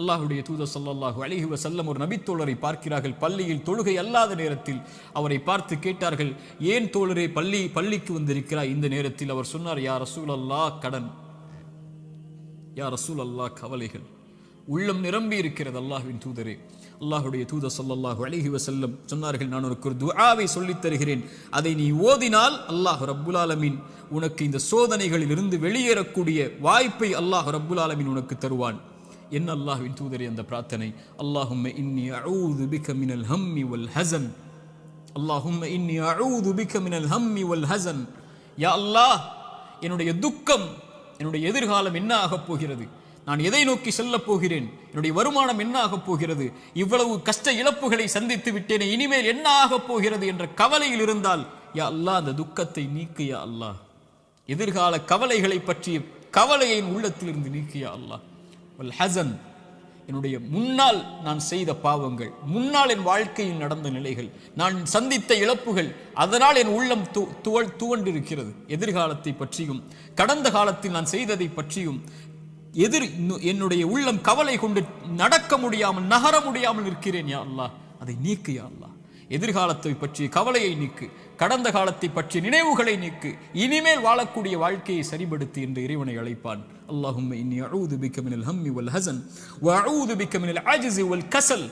அல்லாஹுடைய தூதர் ஸல்லல்லாஹு அலிஹி வசல்லம் ஒரு நபித்தோழரை பார்க்கிறார்கள். பள்ளியில் தொழுகை அல்லாத நேரத்தில் அவரை பார்த்து கேட்டார்கள் ஏன் தோழரே பள்ளி பள்ளிக்கு வந்திருக்கிறாய்? இந்த நேரத்தில் அவர் சொன்னார் யார் ரசூல் அல்லாஹ் கடன். யா ரசூல் அல்லாஹ் கவலைகள். உள்ளம் நிரம்பி இருக்கிறது அல்லாஹ்வின் தூதரே. அல்லாஹுடைய தூத ஸல்லல்லாஹு அழகி வசல்லம் சொன்னார்கள் நான் உனக்கு ஒரு துஆவை சொல்லித் தருகிறேன். அதை நீ ஓதினால் அல்லாஹ் ரப்புல் ஆலமின் உனக்கு இந்த சோதனைகளில் இருந்து வெளியேறக்கூடிய வாய்ப்பை அல்லாஹ் ரப்புல் ஆலமின் உனக்கு தருவான். என்ன அல்லாஹ்வின் தூதரே அந்த பிரார்த்தனை. அல்லாஹும் இன்னி அஊது பிக்க மினல் ஹம்மி வல் ஹஸன் அல்லாஹும் இன்னி அஊது பிக்க மினல் ஹம்மி வல் ஹசன். யா அல்லாஹ் என்னுடைய துக்கம் என்னுடைய எதிர்காலம் என்ன ஆகப் போகிறது? நான் எதை நோக்கி செல்லப் போகிறேன்? என்னுடைய வருமானம் என்ன ஆகப் போகிறது? இவ்வளவு கஷ்ட இழப்புகளை சந்தித்து விட்டேனே இனிமேல் என்ன ஆகப் போகிறது என்ற கவலையில் இருந்தால் யா அல்லாஹ் அந்த துக்கத்தை நீக்கு யா அல்லாஹ். எதிர்கால கவலைகளை பற்றிய கவலையின் உள்ளத்திலிருந்து நீக்கியா அல்லாஹ். ஹசன் என்னுடைய முன்னால் நான் செய்த பாவங்கள் முன்னால் என் வாழ்க்கையில் நடந்த நிலைகள் நான் சந்தித்த இழப்புகள் அதனால் என் உள்ளம் து துவ- துவண்டிருக்கிறது. எதிர்காலத்தை பற்றியும் கடந்த காலத்தில் நான் செய்ததை பற்றியும் எதிர் இன்னும் என்னுடைய உள்ளம் கவலை கொண்டு நடக்க முடியாமல் நகர முடியாமல் இருக்கிறேன் யா அல்லாஹ். அதை நீக்கு யா அல்லா எதிர்காலத்தை பற்றிய கவலையை நீக்கு. கடந்த காலத்தை பற்றி நினைவுகளை நீக்கு. இனிமேல் வாழக்கூடிய வாழ்க்கையை சரிபடுத்தி என்று இறைவனை அழைப்பான். அல்லாஹும் இன்னி அஊது பிக்க மினல் ஹம்மி வல் ஹஸன் வ அஊது பிக்க மினல் அஜ்ஸி வல் கசல்.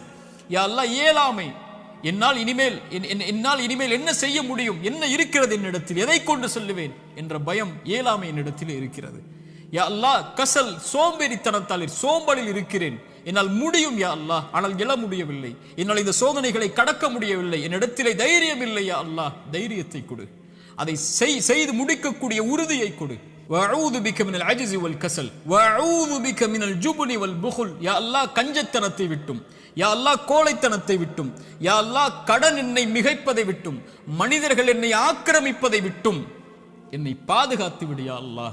யா அல்லாஹ் இயலாமை. என்னால் இனிமேல் என்- என்னால் இனிமேல் என்ன செய்ய முடியும்? என்ன இருக்கிறது என்னிடத்தில்? எதை கொண்டு சொல்லுவேன்? என்ற பயம் இயலாமை என்னிடத்தில் இருக்கிறது. யா அல்லாஹ் கசல் சோம்பேறித்தனத்தால் சோம்பலில் இருக்கிறேன். என்னால் முடியும் யா அல்லாஹ். ஆனால் எழ முடியவில்லை. என்னால் இந்த சோதனைகளை கடக்க முடியவில்லை. என்னிடத்திலே தைரியம் இல்லை யா அல்லாஹ். தைரியத்தை கொடு. அதை செய்து முடிக்கக்கூடிய உறுதியை கொடு. வஊது பிக்க மினல் அஜிசி வல் கசல். வஊது பிக்க மினல் ஜுபுலி வல் புகுல். யா அல்லாஹ் கஞ்சத்தனத்தை விட்டும். யா அல்லா கோழைத்தனத்தை விட்டும். யா அல்லாஹ் கடன் என்னை மிகைப்பதை விட்டும். மனிதர்கள் என்னை ஆக்கிரமிப்பதை விட்டும். என்னை பாதுகாத்து விடு யா அல்லாஹ்.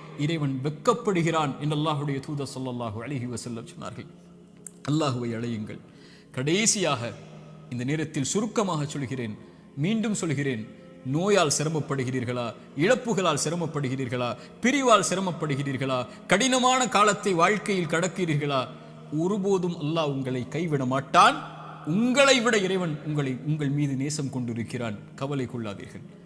இறைவன் வெட்கப்படுகிறான் என்று அல்லாஹுடைய தூத சொல்லல்லாஹு அழகி வசல்லம் சொன்னார்கள். அல்லாஹுவை அழையுங்கள். கடைசியாக இந்த நேரத்தில் சுருக்கமாக சொல்கிறேன் மீண்டும் சொல்கிறேன். நோயால் சிரமப்படுகிறீர்களா? இழப்புகளால் சிரமப்படுகிறீர்களா? பிரிவால் சிரமப்படுகிறீர்களா? கடினமான காலத்தை வாழ்க்கையில் கடக்கிறீர்களா? ஒருபோதும் அல்லாஹ் உங்களை கைவிட மாட்டான். உங்களை விட இறைவன் உங்களை உங்கள் மீது நேசம் கொண்டிருக்கிறான். கவலை கொள்ளாதீர்கள்.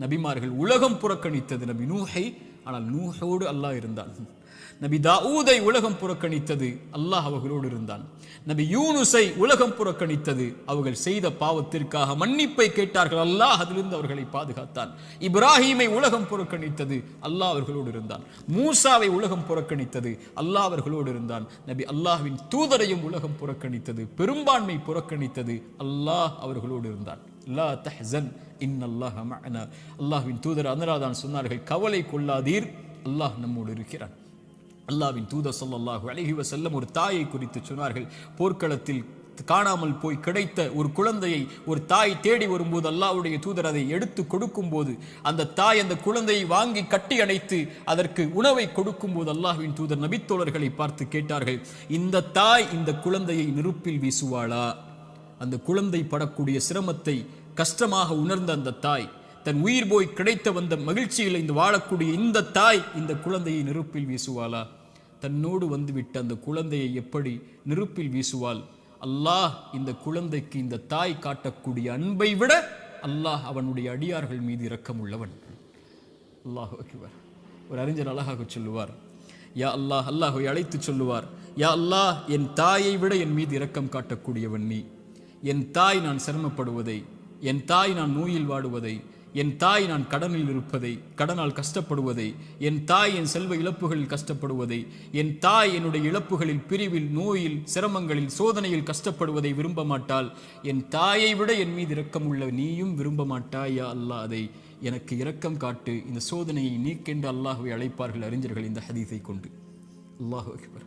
நபிமார்கள் உலகம் புறக்கணித்தது நபி நூஹை. ஆனால் நூஹோடு அல்லாஹ் இருந்தான். நபி தாவூதை உலகம் புறக்கணித்தது அல்லாஹ் அவர்களோடு இருந்தான். நபி யூனுஸை உலகம் புறக்கணித்தது அவர்கள் செய்த பாவத்திற்காக மன்னிப்பை கேட்டார்கள். அல்லாஹ் அதிலிருந்து அவர்களை பாதுகாத்தான். இப்ராஹீமை உலகம் புறக்கணித்தது அல்லாஹ் அவர்களோடு இருந்தான். மூசாவை உலகம் புறக்கணித்தது அல்லாஹ் அவர்களோடு இருந்தான். நபி அல்லாஹ்வின் தூதரையும் உலகம் புறக்கணித்தது. பெரும்பான்மை புறக்கணித்தது அல்லாஹ் அவர்களோடு இருந்தான். லா தஹ்சன் இன்னல்லாஹ மஅனா. அல்லாஹ்வின் தூதர் அனுராதான் சொன்னார்கள் கவலை கொள்ளாதீர் அல்லாஹ் நம்மோடு இருக்கிறான். அல்லாவின் தூதர் சொல்லல்லாஹு அலைஹி செல்லம் ஒரு தாயை குறித்து சொன்னார்கள் போர்க்களத்தில் காணாமல் போய் கிடைத்த ஒரு குழந்தையை ஒரு தாய் தேடி வரும்போது அல்லாவுடைய தூதர் அதை எடுத்து கொடுக்கும்போது அந்த தாய் அந்த குழந்தையை வாங்கி கட்டி அணைத்து அதற்கு உணவை கொடுக்கும்போது அல்லாஹ்வின் தூதர் நபித்தோழர்களை பார்த்து கேட்டார்கள் இந்த தாய் இந்த குழந்தையை நெருப்பில் வீசுவாளா? அந்த குழந்தை படக்கூடிய சிரமத்தை கஷ்டமாக உணர்ந்த அந்த தாய் தன் உயிர் போய் கிடைத்த வந்த மகிழ்ச்சியில் இந்த வாழக்கூடிய இந்த தாய் இந்த குழந்தையை நெருப்பில் வீசுவாளா? தன்னோடு வந்துவிட்ட அந்த குழந்தையை எப்படி நெருப்பில் வீசுவாள்? அல்லாஹ் இந்த குழந்தைக்கு இந்த தாய் காட்டக்கூடிய அன்பை விட அல்லாஹ் அவனுடைய அடியார்கள் மீது இரக்கம் உள்ளவன் அல்லாஹ் ஓகேவர் ஒரு அறிஞர் அழகாக சொல்லுவார் யா அல்லாஹ் அல்லாஹை அழைத்து சொல்லுவார். யா அல்லாஹ் என் தாயை விட என் மீது இரக்கம் காட்டக்கூடியவன் நீ. என் தாய் நான் சிரமப்படுவதை என் தாய் நான் நோயில் வாடுவதை என் தாய் நான் கடனில் இருப்பதை கடனால் கஷ்டப்படுவதை என் தாய் என் செல்வ இழப்புகளில் கஷ்டப்படுவதை என் தாய் என்னுடைய இழப்புகளில் பிரிவில் நோயில் சிரமங்களில் சோதனையில் கஷ்டப்படுவதை விரும்ப மாட்டாள். என் தாயை விட என் மீது இரக்கம் உள்ள நீயும் விரும்ப மாட்டாயா அல்லாஹ்? அதை எனக்கு இரக்கம் காட்டு. இந்த சோதனையை நீக்கென்று அல்லாஹுவை அழைப்பார்கள் அறிஞர்கள் இந்த ஹதீஸை கொண்டு. அல்லாஹ் அக்பர்.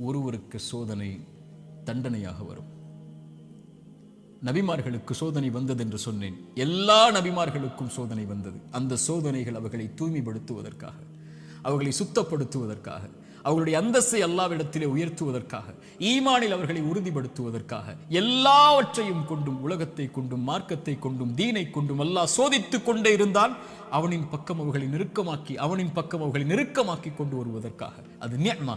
ஒருவருக்கு சோதனை தண்டனையாக வரும். நபிமார்களுக்கு சோதனை வந்தது என்று சொன்னேன். எல்லா நபிமார்களுக்கும் சோதனை வந்தது. அந்த சோதனைகள் அவர்களை தூய்மைப்படுத்துவதற்காக அவர்களை சுத்தப்படுத்துவதற்காக அவர்களுடைய அந்தஸ்தை அல்லாவிடத்திலே உயர்த்துவதற்காக ஈமானில் அவர்களை உறுதிப்படுத்துவதற்காக எல்லாவற்றையும் கொண்டும் உலகத்தை கொண்டும் மார்க்கத்தை கொண்டும் தீனை கொண்டும் அல்லாஹ் சோதித்துக் கொண்டே இருந்தால் அவனின் பக்கம் அவர்களை நெருக்கமாக்கி அவனின் பக்கம் அவர்களை நெருக்கமாக்கி கொண்டு வருவதற்காக. அது நியமா.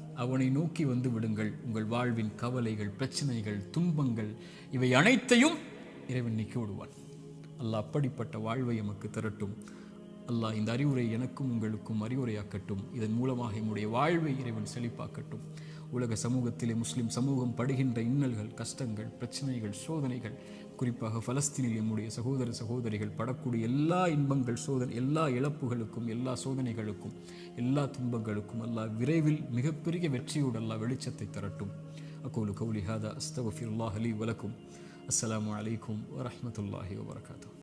அவனை நோக்கி வந்து விடுங்கள். உங்கள் வாழ்வின் கவலைகள் பிரச்சனைகள் துன்பங்கள் இவை அனைத்தையும் இறைவன் நீக்கி விடுவான். அல்லாஹ் அப்படிப்பட்ட வாழ்வை எமக்கு திரட்டும். அல்லாஹ் இந்த அறிவுரை எனக்கும் உங்களுக்கும் அறிவுரையாக்கட்டும். இதன் மூலமாக என்னுடைய வாழ்வை இறைவன் செழிப்பாக்கட்டும். உலக சமூகத்திலே முஸ்லிம் சமூகம் படுகின்ற இன்னல்கள் கஷ்டங்கள் பிரச்சனைகள் சோதனைகள் குறிப்பாக பலஸ்தீனில் எம்முடைய சகோதர சகோதரிகள் படக்கூடிய எல்லா இன்பங்கள் சோதனை எல்லா இழப்புகளுக்கும் எல்லா சோதனைகளுக்கும் எல்லா துன்பங்களுக்கும் அல்லா விரைவில் மிகப்பெரிய வெற்றியோடு அல்லா வெளிச்சத்தை தரட்டும். அகோலு கௌலி ஹாதா அஸ்தவஃபிருல்லாஹ் அலி வலக்கும். அஸ்லாம் வலைக்கும் வரமத்துல்லாஹி வபரகாத்துஹு.